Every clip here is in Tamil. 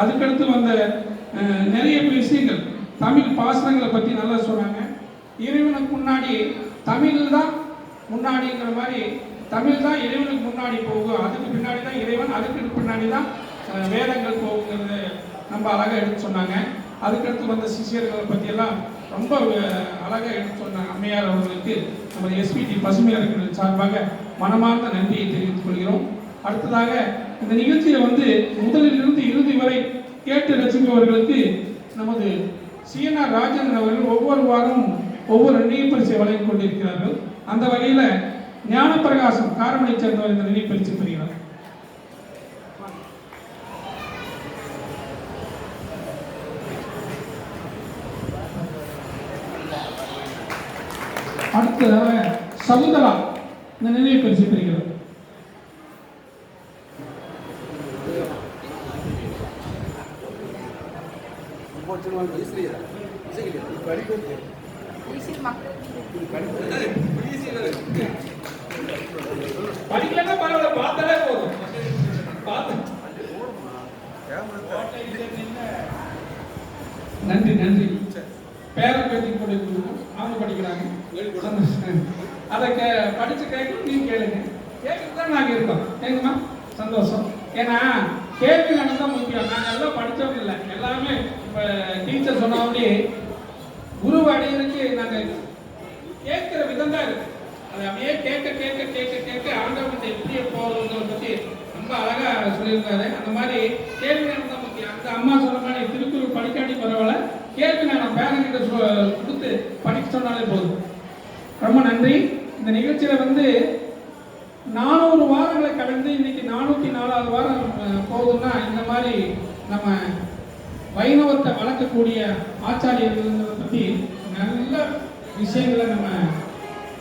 அதுக்கடுத்து வந்த நிறைய விஷயங்கள். தமிழ் பாசனங்களை பற்றி நல்லா சொன்னாங்க. இறைவனுக்கு முன்னாடி தமிழ் தான் முன்னாடிங்கிற மாதிரி தமிழ் தான் இறைவனுக்கு முன்னாடி போகும். அதுக்கு பின்னாடி தான் இறைவன் அதுக்கு பின்னாடி தான் வேதங்கள் போகுங்கிறது ரொம்ப அழகாக எடுத்து சொன்னாங்க. அதுக்கடுத்து வந்த சிஷியர்களை பற்றியெல்லாம் ரொம்ப அழகாக எடுத்து சொன்னாங்க அம்மையார் அவர்களுக்கு நமது எஸ்பிடி பசுமையாளர்கள் சார்பாக மனமார்ந்த நன்றியை தெரிவித்துக் கொள்கிறோம். அடுத்ததாக இந்த நிகழ்ச்சியை வந்து முதலிலிருந்து இறுதி வரை கேட்டு ரசிப்பவர்களுக்கு நமது சிஎன்ஆர் ராஜேந்திரன் அவர்கள் ஒவ்வொரு வாரமும் ஒவ்வொரு நினைப்பரிசை வழங்கிக் கொண்டிருக்கிறார்கள். அந்த வகையில் ஞானப்பிரகாசம் காரமணை சேர்ந்தவர் இந்த நினைவு பெறுகிறார். அடுத்ததாக சகுந்தலா இந்த நினைவு பரிசு பெறுகிறார் படிக்கலன்னா பரவாயில்ல பார்த்தாலே போதும். நன்றி நன்றி. பேரன் பேத்தி கூட அவங்க படிக்கிறாங்க. அதை கே படிச்சு கேட்கணும் நீங்க கேளுங்க. கேட்கறது தான் நாங்கள் இருக்கோம். கேளுங்கம்மா சந்தோஷம். ஏன்னா கேள்வி கணக்கு தான் முக்கியம்? நாங்கள் எல்லாம் படித்தவங்க இல்லை. எல்லாமே இப்போ டீச்சர் சொன்ன மாதிரி குரு அடையிறதுக்கு நாங்கள் கேட்குற விதம் தான் இருக்கு. அதை அப்படியே கேட்க கேட்க கேட்க கேட்க ஆண்டவன் எப்படி போகிறவங்களை பற்றி ரொம்ப அழகாக சொல்லியிருக்காரு. அந்த மாதிரி கேள்வி நேரம் தான் முக்கியம். அந்த அம்மா சொன்ன மாதிரி திருக்குறள் படிக்காட்டி பரவாயில்ல. கேள்வி நேரம் பேரங்கிட்ட சொ கொடுத்து படிக்க சொன்னாலே போதும். ரொம்ப நன்றி. இந்த நிகழ்ச்சியில் வந்து நானூறு வாரங்களை கடந்து இன்னைக்கு நானூற்றி நாலாவது வாரம் போகுதுன்னா இந்த மாதிரி நம்ம வைணவத்தை வளர்க்கக்கூடிய ஆச்சாரியர்கள்ங்கிறத பற்றி நல்ல விஷயங்களை நம்ம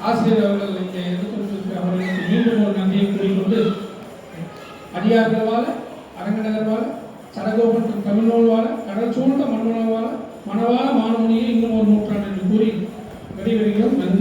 ஆசிரியர் அவர்கள் இங்கே எடுத்து அவர்களுக்கு மீண்டும் ஒரு நன்றியை கூறிக்கொண்டு அடியார்கள் வாழ அரங்கநகர் வாழ சடகோபன் தமிழ்நூல் வாழ கடல் சூழ்ந்த மண்ணுணவு வாழ மணவாள மாணவனியை இன்னும் ஒரு நூற்றாண்டு என்று கூறி விடைபெறுகிறோம். நன்றி.